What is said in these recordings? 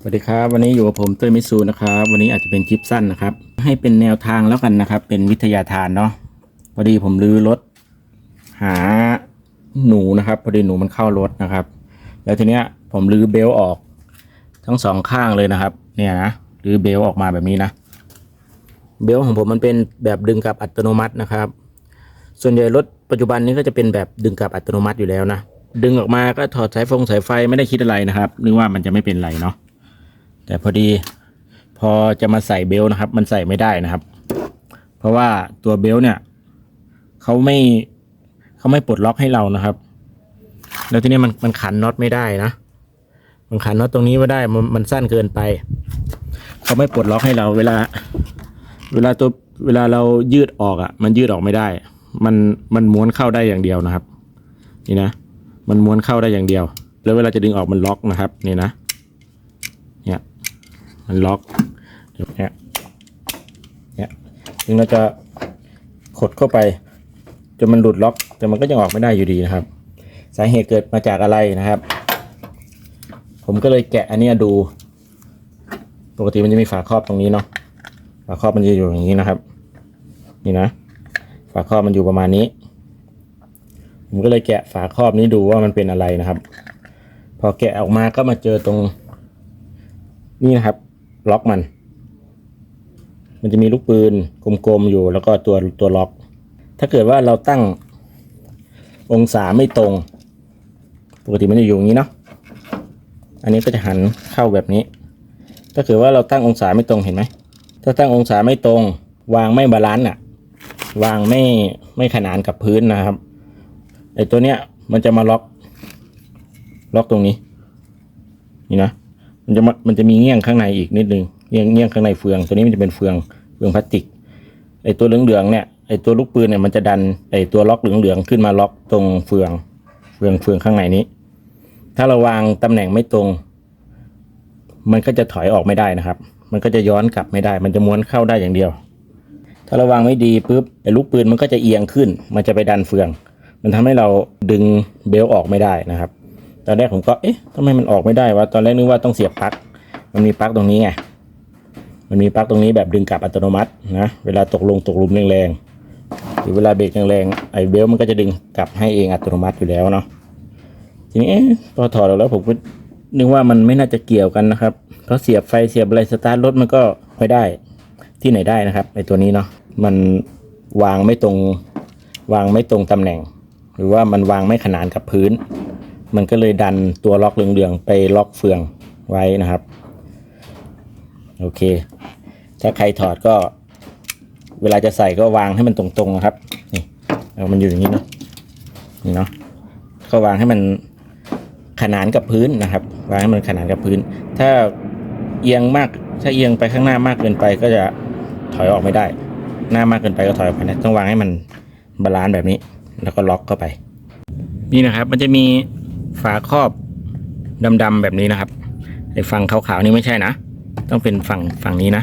สวัสดีครับ วันนี้อยู่กับผมเต้ยมิสูนะครับ วันนี้อาจจะเป็นคลิปสั้นนะครับ ให้เป็นแนวทางแล้วกันนะครับ เป็นวิทยาทานเนาะพอดีผมรื้อรถหาหนูนะครับ พอดีหนูมันเข้ารถนะครับ แล้วทีเนี้ยผมรื้อเบลต์ออก ทั้งสองข้างเลยนะครับ เนี่ยนะรื้อเบลต์ออกมาแบบนี้นะ เบลต์ของผมมันเป็นแบบดึงกลับอัตโนมัตินะครับ ส่วนใหญ่รถปัจจุบันนี้ก็จะเป็นแบบดึงกลับอัตโนมัติอยู่แล้วนะดึงออกมาก็ถอดสายฟงสายไฟไม่ได้คิดอะไรนะครับนึกว่ามันจะไม่เป็นไรเนาะ แต่พอดีพอจะมาใส่เบลต์นะครับ มันใส่ไม่ได้นะครับ เพราะว่าตัวเบลต์เนี่ยเขาไม่เขาไม่ปลดล็อกให้เรานะครับ แล้วทีนี้มันมันขันน็อตไม่ได้นะมันขันน็อตตรงนี้ไม่ได้มันมันสั้นเกินไปเขาไม่ปลดล็อกให้เราเวลา เวลาตัวเวลาเรายืดออกอะ มันยืดออกไม่ได้ มันมันม้วนเข้าได้อย่างเดียวนะครับ นี่นะ มันม้วนเข้าได้อย่างเดียว แล้วเวลาจะดึงออกมันล็อกนะครับ นี่นะ มันล็อกเนี่ยเนี่ยถึงเราจะขดเข้าไปจนมันหลุดล็อก แต่มันก็ยังออกไม่ได้อยู่ดีนะครับ สาเหตุเกิดมาจากอะไรนะครับ ผมก็เลยแกะอันนี้ดู ปกติมันจะมีฝาครอบตรงนี้เนาะฝาครอบมันจะอยู่อย่างนี้นะครับ นี่นะฝาครอบมันอยู่ประมาณนี้ ผมก็เลยแกะฝาครอบนี้ดูว่ามันเป็นอะไรนะครับ พอแกะออกมาก็มาเจอตรง นี่นะครับ ล็อกมัน มันจะมีลูกปืนกลมๆอยู่แล้วก็ตัวตัวล็อก ถ้าเกิดว่าเราตั้งองศาไม่ตรง ปกติมันจะอยู่อย่างนี้เนาะอันนี้ก็จะหันเข้าแบบนี้ ถ้าเกิดว่าเราตั้งองศาไม่ตรงเห็นไหมถ้าตั้งองศาไม่ตรง วางไม่บาลานซ์อะ วางไม่ไม่ขนานกับพื้นนะครับไอ้ตัวเนี้ยมันจะมาล็อก ล็อกตรงนี้ นี่นะ มันจะมันจะมีเงี้ยงข้างในอีกนิดนึงเงี้ยงเงี้ยงข้างในเฟือง ตัวนี้มันจะเป็นเฟืองเฟืองพลาสติกไอตัวเหลืองๆเนี่ยไอตัวลูกปืนเนี่ยมันจะดันไอตัวล็อกเหลืองๆขึ้นมาล็อกตรงเฟือง เฟืองเฟืองข้างในนี้ ถ้าเราวางตำแหน่งไม่ตรง มันก็จะถอยออกไม่ได้นะครับ มันก็จะย้อนกลับไม่ได้ มันจะม้วนเข้าได้อย่างเดียว ถ้าเราวางไม่ดีปุ๊บไอ้ลูกปืนมันก็จะเอียงขึ้น มันจะไปดันเฟือง มันทำให้เราดึงเบลต์ออกไม่ได้นะครับ ตอนแรกผมก็เอ๊ะทำไมมันออกไม่ได้วะตอนแรกนึกว่าต้องเสียบปลั๊กมันมีปลั๊กตรงนี้ไงมันมีปลั๊กตรงนี้แบบดึงกลับอัตโนมัตินะเวลาตกลงตกลุมแรงๆหรือเวลาเบรกแรงๆไอ้เบล์มันก็จะดึงกลับให้เองอัตโนมัติอยู่แล้วเนาะทีนี้พอถอดออกแล้วผมก็นึกว่ามันไม่น่าจะเกี่ยวกันนะครับเพราะเสียบไฟเสียบอะไรสตาร์ทรถมันก็ไม่ได้ที่ไหนได้นะครับไอ้ตัวนี้เนาะมันวางไม่ตรงวางไม่ตรงตำแหน่ง หรือว่ามันวางไม่ขนานกับพื้น มันก็เลยดันตัวล็อกเหลืองๆไปล็อกเฟืองไว้นะครับ โอเค ถ้าใครถอดก็ เวลาจะใส่ก็วางให้มันตรงๆนะครับนี่เอามันอยู่อย่างนี้เนาะนี่เนาะก็วางให้มันขนานกับพื้นนะครับ วางให้มันขนานกับพื้น ถ้าเอียงมากถ้าเอียงไปข้างหน้ามากเกินไปก็จะถอยออกไม่ได้ หน้ามากเกินไปก็ถอยออกไปนะต้องวางให้มันบาลานซ์แบบนี้ แล้วก็ล็อกเข้าไป นี่นะครับ มันจะมี ฝาครอบดำๆแบบนี้นะครับไอ้ฝั่งขาวๆนี่ไม่ใช่นะ ต้องเป็นฝั่งฝั่งนี้นะ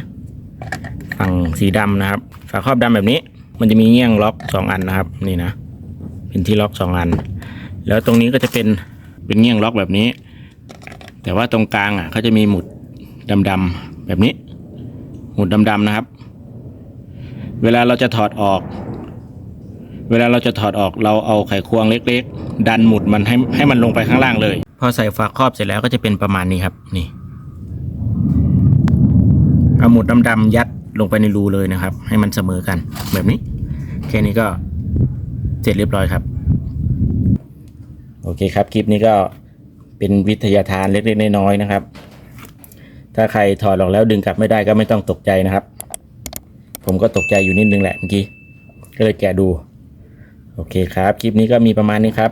ฝั่งสีดำนะครับ ฝาครอบดำแบบนี้ มันจะมีเงี้ยงล็อกสองอันนะครับ นี่นะ เป็นที่ล็อกสองอัน แล้วตรงนี้ก็จะเป็นเป็นเงี้ยงล็อกแบบนี้ แต่ว่าตรงกลางอะเขาจะมีหมุดดำๆแบบนี้ หมุดดำๆนะครับ เวลาเราจะถอดออก เวลาเราจะถอดออกเราเอาไขควงเล็ก ๆ ดันหมุดมันให้ให้มันลงไปข้างล่างเลย พอใส่ฝาครอบเสร็จแล้วก็จะเป็นประมาณนี้ครับ นี่ เอาหมุดดำๆยัดลงไปในรูเลยนะครับ ให้มันเสมอกัน แบบนี้ แค่นี้ก็เสร็จเรียบร้อยครับ โอเคครับ คลิปนี้ก็เป็นวิทยาทานเล็กๆน้อยๆนะครับ ถ้าใครถอดออกแล้วดึงกลับไม่ได้ก็ไม่ต้องตกใจนะครับ ผมก็ตกใจอยู่นิดนึงแหละเมื่อกี้ ก็เลยแกะดู โอเคครับ คลิปนี้ก็มีประมาณนี้ครับ